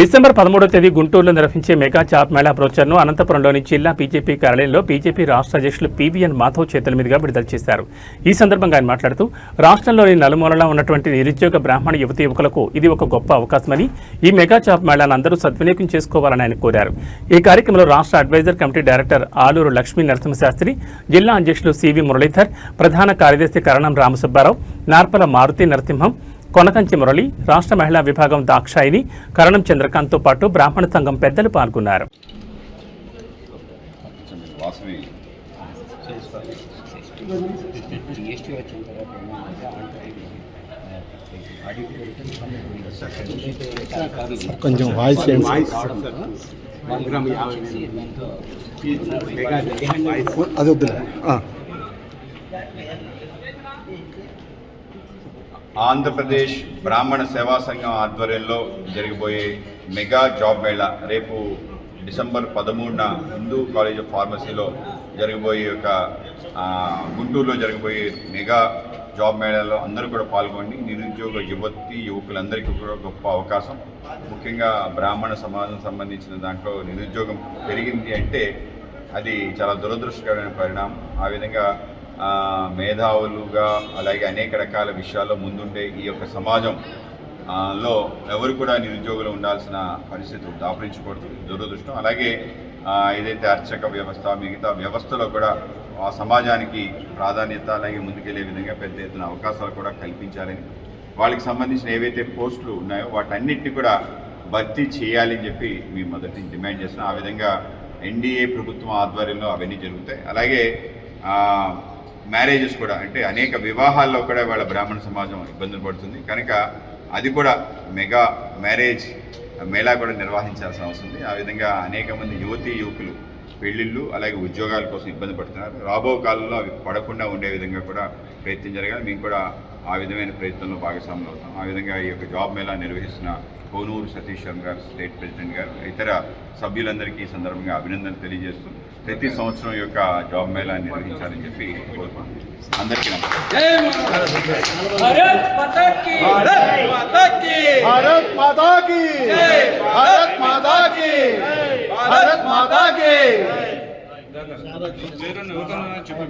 December పదమూడవ తేదీ గుంటూరులో నిర్వహించే మెగా చాప్ మేళా బ్రోచర్ను అనంతపురంలోని జిల్లా బీజేపీ కార్యాలయంలో బీజేపీ రాష్ట్ర అధ్యక్షులు పీవీఎన్ మాధవ్ చేతుల మీదుగా విడుదల చేశారు. ఈ సందర్భంగా ఆయన మాట్లాడుతూ రాష్ట్రంలోని నలుమూలలా ఉన్నటువంటి నిరుద్యోగ బ్రాహ్మణ యువతి యువకులకు ఇది ఒక గొప్ప అవకాశమని ఈ మెగా చాప్ మేళాను అందరూ సద్వినియోగం చేసుకోవాలని ఆయన కోరారు. ఈ కార్యక్రమంలో రాష్ట్ర advisor committee director Aluru Lakshmi Narasimhashastri జిల్లా అధ్యక్షులు సివి మురళీధర్ ప్రధాన కార్యదర్శి కరణం రామసుబ్బారావు నార్పల మారుతి నరసింహం కొనకంచి మురళి రాష్ట్ర మహిళా విభాగం దాక్షాయిని కరణం చంద్రకాంత్తో పాటు బ్రాహ్మణ సంఘం పెద్దలు పాల్గొన్నారు. కొంచెం వాయిస్ ఏంటి అది వద్దులే ఆంధ్రప్రదేశ్ బ్రాహ్మణ సేవా సంఘం ఆధ్వర్యంలో జరిగిపోయే మెగా జాబ్ మేళా రేపు డిసెంబర్ పదమూడున హిందూ కాలేజ్ ఆఫ్ ఫార్మసీలో జరగబోయే ఒక గుంటూరులో జరగబోయే మెగా జాబ్ మేళాలో అందరూ కూడా పాల్గొండి. నిరుద్యోగ యువతి యువకులందరికీ కూడా గొప్ప అవకాశం. ముఖ్యంగా బ్రాహ్మణ సమాజం సంబంధించిన దాంట్లో నిరుద్యోగం పెరిగింది అంటే అది చాలా దురదృష్టకరమైన పరిణామం. ఆ విధంగా మేధావులుగా అలాగే అనేక రకాల విషయాల్లో ముందుండే ఈ యొక్క సమాజం లో ఎవరు కూడా నిరుద్యోగులు ఉండాల్సిన పరిస్థితులు దాపరించకూడదు దురదృష్టం. అలాగే ఏదైతే అర్చక వ్యవస్థ మిగతా వ్యవస్థలో కూడా ఆ సమాజానికి ప్రాధాన్యత అలాగే ముందుకెళ్ళే విధంగా పెద్ద ఎత్తున అవకాశాలు కూడా కల్పించాలని వాళ్ళకి సంబంధించిన ఏవైతే పోస్టులు ఉన్నాయో వాటన్నిటిని కూడా భర్తీ చేయాలని చెప్పి మేము మొదటి డిమాండ్ చేస్తున్నాం. ఆ విధంగా ఎన్డీఏ ప్రభుత్వం ఆధ్వర్యంలో అవన్నీ జరుగుతాయి. అలాగే మ్యారేజెస్ కూడా అంటే అనేక వివాహాల్లో కూడా వాళ్ళ బ్రాహ్మణ సమాజం ఇబ్బందులు పడుతుంది. కనుక అది కూడా మెగా మ్యారేజ్ మేళా కూడా నిర్వహించాల్సిన అవసరం ఉంది. ఆ విధంగా అనేక మంది యువతీ యువకులు పెళ్ళిళ్ళు అలాగే ఉద్యోగాల కోసం ఇబ్బంది పడుతున్నారు రాబో కాలంలో అవి పడకుండా ఉండే విధంగా కూడా ప్రయత్నం జరగాలి మేము కూడా ఆ విధమైన ప్రయత్నంలో భాగస్వాములు అవుతాం ఆ విధంగా ఈ యొక్క జాబ్ మేళా నిర్వహిస్తున్న కోనూరు సతీష్ శర్మ గారు స్టేట్ ప్రెసిడెంట్ గారు ఇతర సభ్యులందరికీ ఈ సందర్భంగా అభినందనలు తెలియజేస్తూ ప్రతి సంవత్సరం ఈ యొక్క జాబ్ మేళా నిర్వహించాలని చెప్పి అందరికీ నమస్కారం భారత్ మాతా కీ చెప్పి